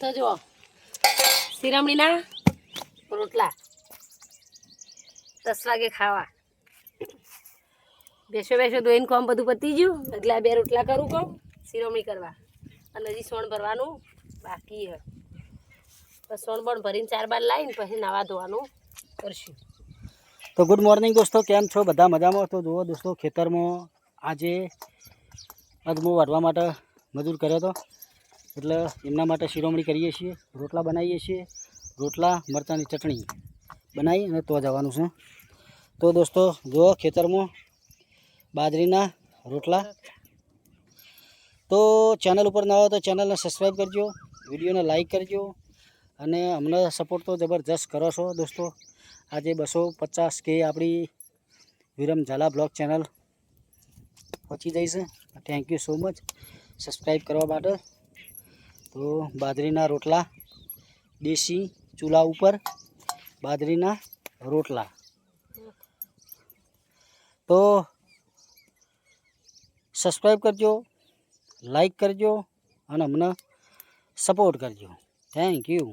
તો જુઓ. શિરામણીના રોટલા. દસ વાગે ખાવા. બેસો બેસો, ધોઈને કોમ બધું પતી ગયું. એટલે બે રોટલા કરું કહું શિરોમણી કરવા. અને હજી સોણ ભરવાનું બાકી બસ સોણ પણ ભરીને ચાર બાર લાવીને પછી નાવા ધોવાનું કરશું. તો ગુડ મોર્નિંગ દોસ્તો, કેમ છો? બધા મજામાં? તો જુઓ દોસ્તો, ખેતરમાં આજે અજમો વાઢવા માટે મજૂર કર્યો હતો. એટલે એમના માટે શિરોમણી કરીએ છીએ, રોટલા બનાવીએ છીએ, રોટલા, મરચાંની ચટણી બનાવી અને તો જવાનું છે. તો દોસ્તો જો ખેતરમાં બાજરીના રોટલા. તો ચેનલ ઉપર ના હોય તો ચેનલને સબસ્ક્રાઈબ કરજો, વિડીયોને લાઇક કરજો અને અમને સપોર્ટ તો જબરજસ્ત કરો છો દોસ્તો. આજે બસો પચાસ કે આપણી વિરમ ઝાલા બ્લોગ ચેનલ પહોંચી જઈશ. Thank you so much subscribe કરવા માટે. તો બાજરીના રોટલા, દેશી ચૂલા ઉપર, બાજરીના રોટલા. તો સબસ્ક્રાઈબ કરજો લાઈક કરજો અને અમને સપોર્ટ કરજો. Thank you